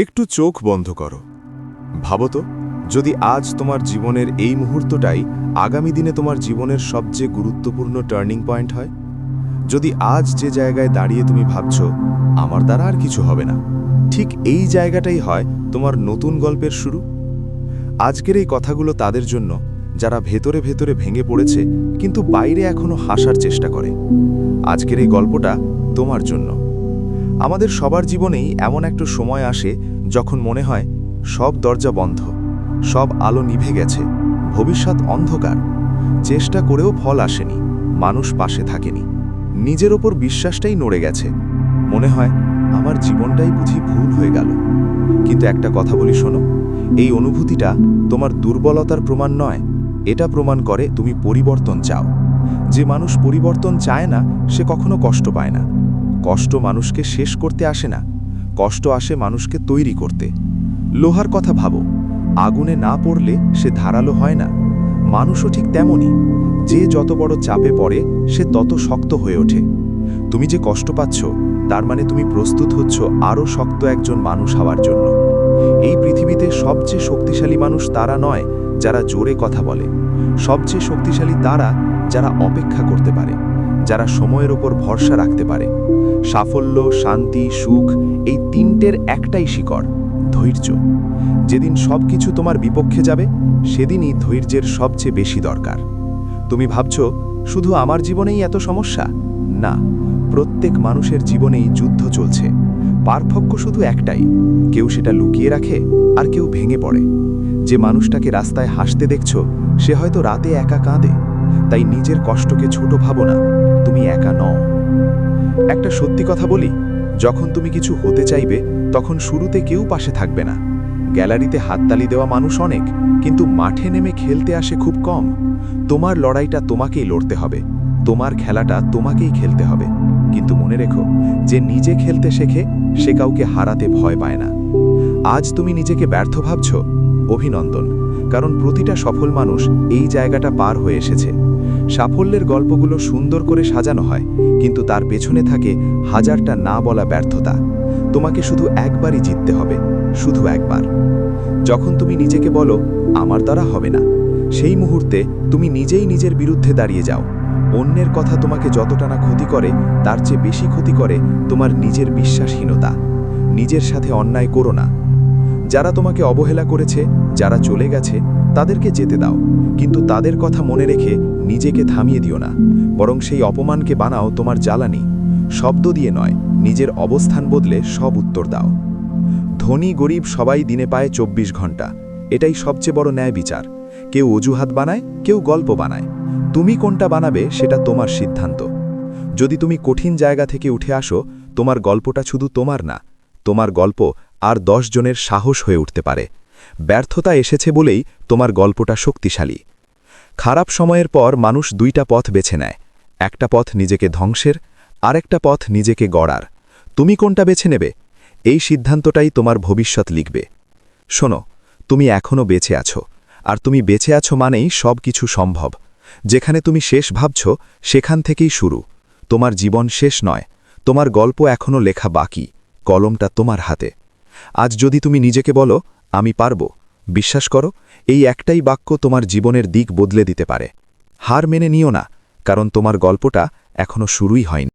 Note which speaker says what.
Speaker 1: একটু চোখ বন্ধ করো। ভাবো তো, যদি আজ তোমার জীবনের এই মুহূর্তটাই আগামী দিনে তোমার জীবনের সবচেয়ে গুরুত্বপূর্ণ টার্নিং পয়েন্ট হয়? যদি আজ যে জায়গায় দাঁড়িয়ে তুমি ভাবছ, আমার দ্বারা আর কিছু হবে না। ঠিক এই জায়গাটাই হয় তোমার নতুন গল্পের শুরু। আজকের এই কথাগুলো তাদের জন্য, যারা ভেতরে ভেতরে ভেঙে পড়েছে, কিন্তু বাইরে এখনও হাসার চেষ্টা করে। আজকের এই গল্পটা তোমার জন্য। আমাদের সবার জীবনেই এমন একটা সময় আসে যখন মনে হয় সব দরজা বন্ধ, সব আলো নিভে গেছে, ভবিষ্যৎ অন্ধকার। চেষ্টা করেও ফল আসেনি, মানুষ পাশে থাকেনি। নিজের ওপর বিশ্বাসটাই নড়ে গেছে। মনে হয় আমার জীবনটাই বুঝি ভুল হয়ে গেল। কিন্তু একটা কথা বলি শোনো, এই অনুভূতিটা তোমার দুর্বলতার প্রমাণ নয়, এটা প্রমাণ করে তুমি পরিবর্তন চাও। যে মানুষ পরিবর্তন চায় না, সে কখনো কষ্ট পায় না। কষ্ট মানুষকে শেষ করতে আসে না, কষ্ট আসে মানুষকে তৈরি করতে। লোহার কথা ভাবো, আগুনে না পড়লে সে ধারালো হয় না। মানুষও ঠিক তেমনই, যে যত বড় চাপে পড়ে, সে তত শক্ত হয়ে ওঠে। তুমি যে কষ্ট পাচ্ছ, তার মানে তুমি প্রস্তুত হচ্ছ আরও শক্ত একজন মানুষ হওয়ার জন্য। এই পৃথিবীতে সবচেয়ে শক্তিশালী মানুষ তারা নয়, যারা জোরে কথা বলে। সবচেয়ে শক্তিশালী তারা, যারা অপেক্ষা করতে পারে। যারা সময়ের ওপর ভরসা রাখতে পারে। সাফল্য, শান্তি, সুখ, এই তিনটের একটাই শিকড়, ধৈর্য। যেদিন সব কিছু তোমার বিপক্ষে যাবে, সেদিনই ধৈর্যের সবচেয়ে বেশি দরকার। তুমি ভাবছ, শুধু আমার জীবনেই এত সমস্যা? না, প্রত্যেক মানুষের জীবনেই যুদ্ধ চলছে। পার্থক্য শুধু একটাই, কেউ সেটা লুকিয়ে রাখে আর কেউ ভেঙে পড়ে। যে মানুষটাকে রাস্তায় হাসতে দেখছ সে হয়তো রাতে একা কাঁদে, তাই নিজের কষ্টকে ছোট ভাবো না, তুমি একা নও। একটা সত্যি কথা বলি, যখন তুমি কিছু হতে চাইবে, তখন শুরুতে কেউ পাশে থাকবে না। গ্যালারিতে হাততালি দেওয়া মানুষ অনেক, কিন্তু মাঠে নেমে খেলতে আসে খুব কম। তোমার লড়াইটা তোমাকেই লড়তে হবে, তোমার খেলাটা তোমাকেই খেলতে হবে। কিন্তু মনে রেখো, যে নিজে খেলতে শেখে, সে কাউকে হারাতে ভয় পায় না। আজ তুমি নিজেকে ব্যর্থ ভাবছ? অভিনন্দন। কারণ প্রতিটা সফল মানুষ এই জায়গাটা পার হয়ে এসেছে। সাফল্যের গল্পগুলো সুন্দর করে সাজানো হয়, কিন্তু তার পেছনে থাকে হাজারটা না বলা ব্যর্থতা। তোমাকে শুধু একবারই জিততে হবে, শুধু একবার। যখন তুমি নিজেকে বলো, আমার দ্বারা হবে না, সেই মুহূর্তে তুমি নিজেই নিজের বিরুদ্ধে দাঁড়িয়ে যাও। অন্যের কথা তোমাকে যতটা না ক্ষতি করে, তার চেয়ে বেশি ক্ষতি করে তোমার নিজের বিশ্বাসহীনতা। নিজের সাথে অন্যায় করো না। যারা তোমাকে অবহেলা করেছে, যারা চলে গেছে, তাদেরকে যেতে দাও। কিন্তু তাদের কথা মনে রেখে নিজেকে থামিয়ে দিও না। বরং সেই অপমানকে বানাও তোমার জ্বালানি। শব্দ দিয়ে নয়, নিজের অবস্থান বদলে সব উত্তর দাও। ধনী গরিব সবাই দিনে পায় চব্বিশ ঘণ্টা এটাই সবচেয়ে বড় ন্যায় বিচার। কেউ অজুহাত বানায়, কেউ গল্প বানায়। তুমি কোনটা বানাবে, সেটা তোমার সিদ্ধান্ত। যদি তুমি কঠিন জায়গা থেকে উঠে আসো, তোমার গল্পটা শুধু তোমার না, তোমার গল্প আর দশ জনের সাহস হয়ে উঠতে পারে। ব্যর্থতা এসেছে বলেই তোমার গল্পটা শক্তিশালী। খারাপ সময়ের পর মানুষ দুইটা পথ বেছে নেয়। একটা পথ নিজেকে ধ্বংসের, আরেকটা পথ নিজেকে গড়ার। তুমি কোনটা বেছে নেবে? এই সিদ্ধান্তটাই তোমার ভবিষ্যৎ লিখবে। শোনো, তুমি এখনও বেঁচে আছো। আর তুমি বেঁচে আছো মানেই সব কিছু সম্ভব। যেখানে তুমি শেষ ভাবছ, সেখান থেকেই শুরু। তোমার জীবন শেষ নয়। তোমার গল্প এখনও লেখা বাকি। কলমটা তোমার হাতে। আজ যদি তুমি নিজেকে বলো, আমি পারব। বিশ্বাস করো, এই একটাই বাক্য তোমার জীবনের দিক বদলে দিতে পারে। হার মেনে নিও না, কারণ তোমার গল্পটা এখনও শুরুই হয়নি।